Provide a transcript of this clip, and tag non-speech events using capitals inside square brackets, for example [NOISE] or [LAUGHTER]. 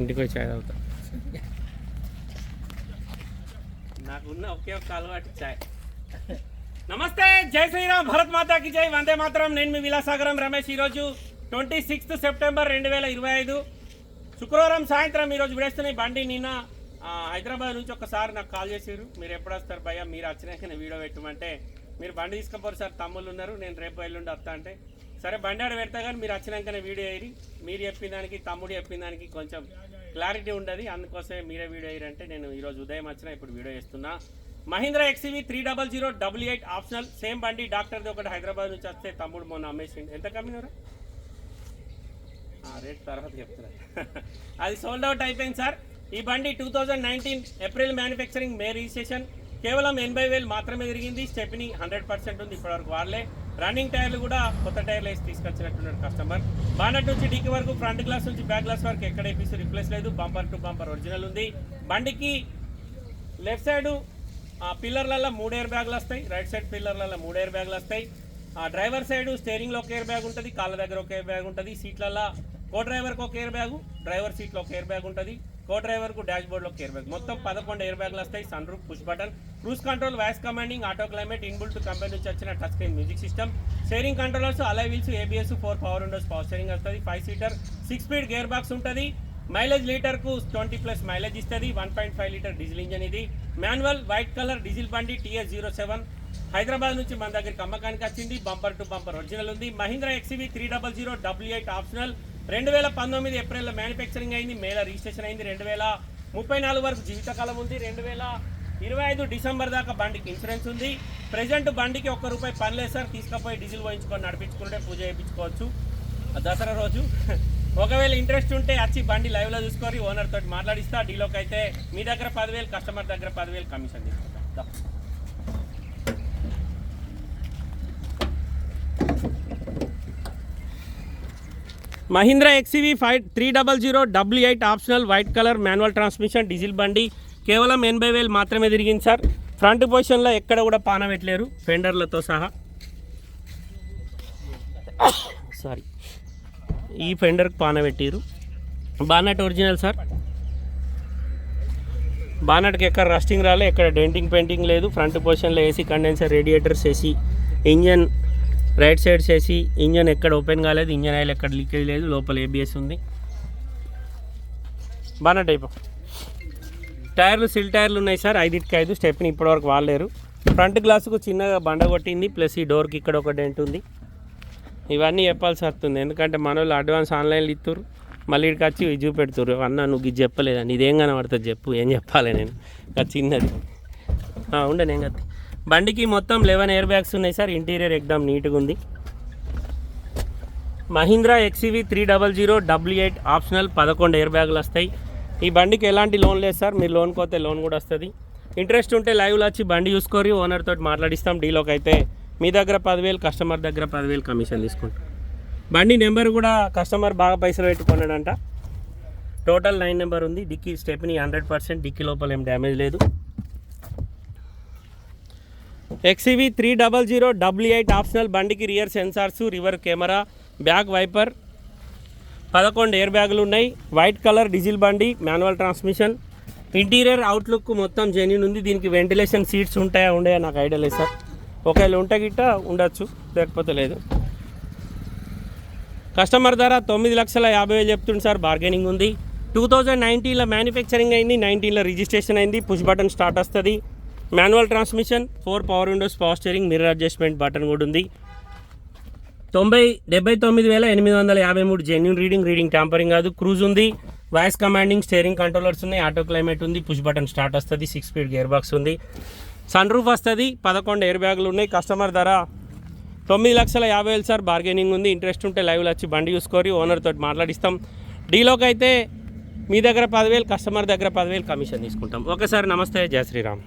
ఇంటికి వచ్చి చాయ్ తాగుతా. నాకున్న ఒకే ఒక్క అలవాటు చాయ్. నమస్తే జై శ్రీరామ్ భరత్ మాతాకి జై. వందే మాత్రం. నేను మీ విలాసాగరం రమేష్. ఈరోజు ట్వంటీ సిక్స్త్ సెప్టెంబర్ రెండు వేల ఇరవై ఐదు. శుక్రవారం సాయంత్రం ఈరోజు విడేస్తున్న బండి నిన్న హైదరాబాద్ నుంచి ఒకసారి నాకు కాల్ చేశారు. మీరు ఎప్పుడు వస్తారు భయ్యా? మీరు వచ్చినాకనే వీడియో పెట్టమంటే మీరు బండి తీసుకుపోరు సార్ తమ్ముళ్ళు ఉన్నారు. నేను రేపు ఎల్లుండి వస్తా అంటే సరే బండి ఆడ పెడతా కానీ మీరు వచ్చినాకనే వీడియో వేయరి మీరు చెప్పిన దానికి తమ్ముడు చెప్పిన దానికి కొంచెం క్లారిటీ ఉండదు. అందుకోసమే మీరే వీడియో వేయరంటే నేను ఈరోజు ఉదయం వచ్చిన ఇప్పుడు వీడియో చేస్తున్నా Mahindra XUV three double zero double eight optional. Same బండి డాక్టర్ది ఒకటి హైదరాబాద్ నుంచి వస్తే తమ్ముడు మొన్న అమ్మేసిండు. ఎంత కమ్మినరా రేట్ తర్వాత చెప్తున్నా. [LAUGHS] అది సోల్డ్ అవుట్ అయిపోయింది సార్. ఈ బండి two thousand nineteen April manufacturing May registration కేవలం ఎనభై వేలు మాత్రమే తిరిగింది. స్టెప్ని హండ్రెడ్ పర్సెంట్ ఉంది ఇప్పటివరకు వాళ్ళే రన్నింగ్ టైర్లు కూడా కొత్త టైర్లు వేసి తీసుకొచ్చినట్టున్నాడు కస్టమర్. బానట్ నుంచి డీకి వరకు ఫ్రంట్ గ్లాస్ నుంచి బ్యాక్ గ్లాస్ వరకు ఎక్కడ వేపిస్తూ రిప్లేస్ లేదు. బంపర్ టు బంపర్ ఒరిజినల్ ఉంది. బండికి లెఫ్ట్ సైడ్ పిల్లర్లలో మూడు ఎయిర్ బ్యాగులు వస్తాయి. రైట్ సైడ్ పిల్లర్లలో మూడు ఎయిర్ బ్యాగులు వస్తాయి. ఆ డ్రైవర్ సైడ్ స్టేరింగ్లో ఒక ఎయిర్ బ్యాగ్ ఉంటుంది. కాళ్ళ దగ్గర ఒక ఎయిర్ బ్యాగ్ ఉంటుంది. సీట్లలో కో డ్రైవర్కి ఒక ఎయిర్ బ్యాగు డ్రైవర్ సీట్లో ఒక ఎయిర్ బ్యాగ్ ఉంటుంది. కో డ్రైవర్కు డాష్ బోర్డ్లోకి ఎయిర్ బ్యాగ్. మొత్తం పదకొండు ఎయిర్ బ్యాగ్లు వస్తాయి. Sun roof push button cruise control voice commanding auto climate inbuilt company నుంచి వచ్చిన touch screen music system. Steering controllers alloy wheels ABS four power windows power steering వస్తుంది. Five seater six speed gear box ఉంటుంది. Mileage లీటర్కు twenty plus mileage ఇస్తుంది. One point five litre diesel engine ఇది. Manual white colour diesel బండి TS zero seven. Hyderabad నుంచి మన దగ్గరికి అమ్మకానికి వచ్చింది. బంపర్ టు బంపర్ ఒరిజినల్ ఉంది. Mahindra XUV three double zero W eight optional. రెండు వేల పంతొమ్మిది ఏప్రిల్లో మ్యానుఫ్యాక్చరింగ్ అయింది మేల రిజిస్ట్రేషన్ అయింది రెండు వేల ముప్పై నాలుగు వరకు జీవితకాలం ఉంది రెండు వేల ఇరవై ఐదు డిసెంబర్ దాకా బండికి ఇన్సూరెన్స్ ఉంది. ప్రజెంట్ బండికి ఒక్క రూపాయి పని లేదు సార్ తీసుకుపోయి డీజిల్ పోయించుకొని నడిపించుకుంటే పూజ చేయించుకోవచ్చు. దసరా రోజు. ఒకవేళ ఇంట్రెస్ట్ ఉంటే వచ్చి బండి లైవ్లో చూసుకొని ఓనర్ తోటి మాట్లాడిస్తా డీలోకి అయితే మీ దగ్గర పదివేలు కస్టమర్ దగ్గర పదివేలు కమిషన్ తీసుకుంటా. Mahindra XUV five three double zero W eight optional white colour manual transmission diesel బండి. కేవలం ఎనభై వేలు మాత్రమే తిరిగింది సార్. ఫ్రంట్ పొజిషన్లో ఎక్కడ కూడా పాన పెట్టలేరు. ఫెండర్లతో సహా. సారీ ఈ ఫెండర్కి పాన పెట్టిరు బానట్ ఒరిజినల్ సార్. బానట్కి ఎక్కడ రస్టింగ్ రాలే ఎక్కడ డెంటింగ్ పెయింటింగ్ లేదు. ఫ్రంట్ పొజిషన్లో AC condenser radiators AC engine right side చేసి ఇంజన్ ఎక్కడ ఓపెన్ కాలేదు ఇంజన్ ఆయిల్ ఎక్కడ లీకేజ్ లేదు లోపల ఏబిఎస్ ఉంది. బాగా టైప్. టైర్లు సిల్ టైర్లు ఉన్నాయి సార్. ఐదుకి ఐదు స్టెప్ని ఇప్పటివరకు వాడలేరు. ఫ్రంట్ గ్లాసుకు చిన్నగా బండ కొట్టింది ప్లస్ ఈ డోర్కి ఇక్కడ ఒక డెంట్ ఉంది. ఇవన్నీ చెప్పాల్సి వస్తుంది. ఎందుకంటే మన వాళ్ళు అడ్వాన్స్ ఆన్లైన్లో ఇస్తారు మళ్ళీ ఇక్కడికి వచ్చి ఇవి చూపెడుతురు అన్న నువ్వు ఇది చెప్పలేదండి ఇదేం కనబడుతుంది చెప్పు. ఏం చెప్పాలి నేను? చిన్నది. ఉండే నేను కత్తి బండికి మొత్తం లెవెన్ ఎయిర్ బ్యాగ్స్ ఉన్నాయి సార్. ఇంటీరియర్ ఎగ్దాం నీట్గా ఉంది. Mahindra XUV three double zero W eight optional పదకొండు ఎయిర్ బ్యాగులు వస్తాయి. ఈ బండికి ఎలాంటి లోన్ లేదు సార్. మీరు లోన్ కోతే లోన్ కూడా వస్తుంది. ఇంట్రెస్ట్ ఉంటే లైవ్లో వచ్చి బండి చూసుకొని ఓనర్ తోటి మాట్లాడిస్తాం. డీలోకి అయితే మీ దగ్గర పదివేలు కస్టమర్ దగ్గర పదివేలు కమిషన్ తీసుకుంటాం. బండి నెంబర్ కూడా కస్టమర్ బాగా పైసలు పెట్టుకున్నాడంట. టోటల్ నైన్ నెంబర్ ఉంది. Dicky stepney hundred percent dicky లోపల ఏం డ్యామేజ్ లేదు. XUV three double zero W eight optional బండికి rear sensors reverse camera back wiper పదకొండు ఎయిర్ బ్యాగులు ఉన్నాయి. వైట్ కలర్ డీజిల్ బండి మాన్యువల్ ట్రాన్స్మిషన్ ఇంటీరియర్ అవుట్లుక్ మొత్తం జెన్యున్ ఉంది. దీనికి వెంటిలేషన్ సీట్స్ ఉంటాయా ఉండయా నాకు ఐడియా లేదు సార్. ఒకవేళ ఉంటే గిట్ట ఉండొచ్చు లేకపోతే లేదు. కస్టమర్ ధర తొమ్మిది లక్షల యాభై వేలు చెప్తుంది సార్ బార్గెనింగ్ ఉంది. టూ థౌజండ్ నైన్టీన్లో మ్యానుఫ్యాక్చరింగ్ అయింది నైన్టీన్లో రిజిస్ట్రేషన్ అయింది పుష్ బటన్ స్టార్ట్ వస్తుంది. Manual transmission four power windows power steering mirror adjustment button కూడా ఉంది. తొంభై డెబ్బై తొమ్మిది వేల ఎనిమిది వందల యాభై మూడు జెన్యున్ రీడింగ్ రీడింగ్ ట్యాంపరింగ్ కాదు క్రూజ్ ఉంది. వాయిస్ కమాండింగ్ స్టీరింగ్ కంట్రోలర్స్ ఉన్నాయి ఆటో క్లైమేట్ ఉంది పుష్ బటన్ స్టార్ట్ వస్తుంది సిక్స్ స్పీడ్ గేర్ బాక్స్ ఉంది. సన్ రూఫ్ వస్తుంది పదకొండు ఎయిర్ బ్యాగులు ఉన్నాయి కస్టమర్ ధర తొమ్మిది లక్షల యాభై వేలు సార్ బార్గెనింగ్ ఉంది ఇంట్రెస్ట్ ఉంటే లైవ్లో వచ్చి బండి చూసుకొని ఓనర్ తోటి మాట్లాడిస్తాం. డీలోకి అయితే మీ దగ్గర పదివేలు కస్టమర్ దగ్గర పదివేలు కమిషన్ తీసుకుంటాం. ఓకే సార్ నమస్తే జయ శ్రీరామ్.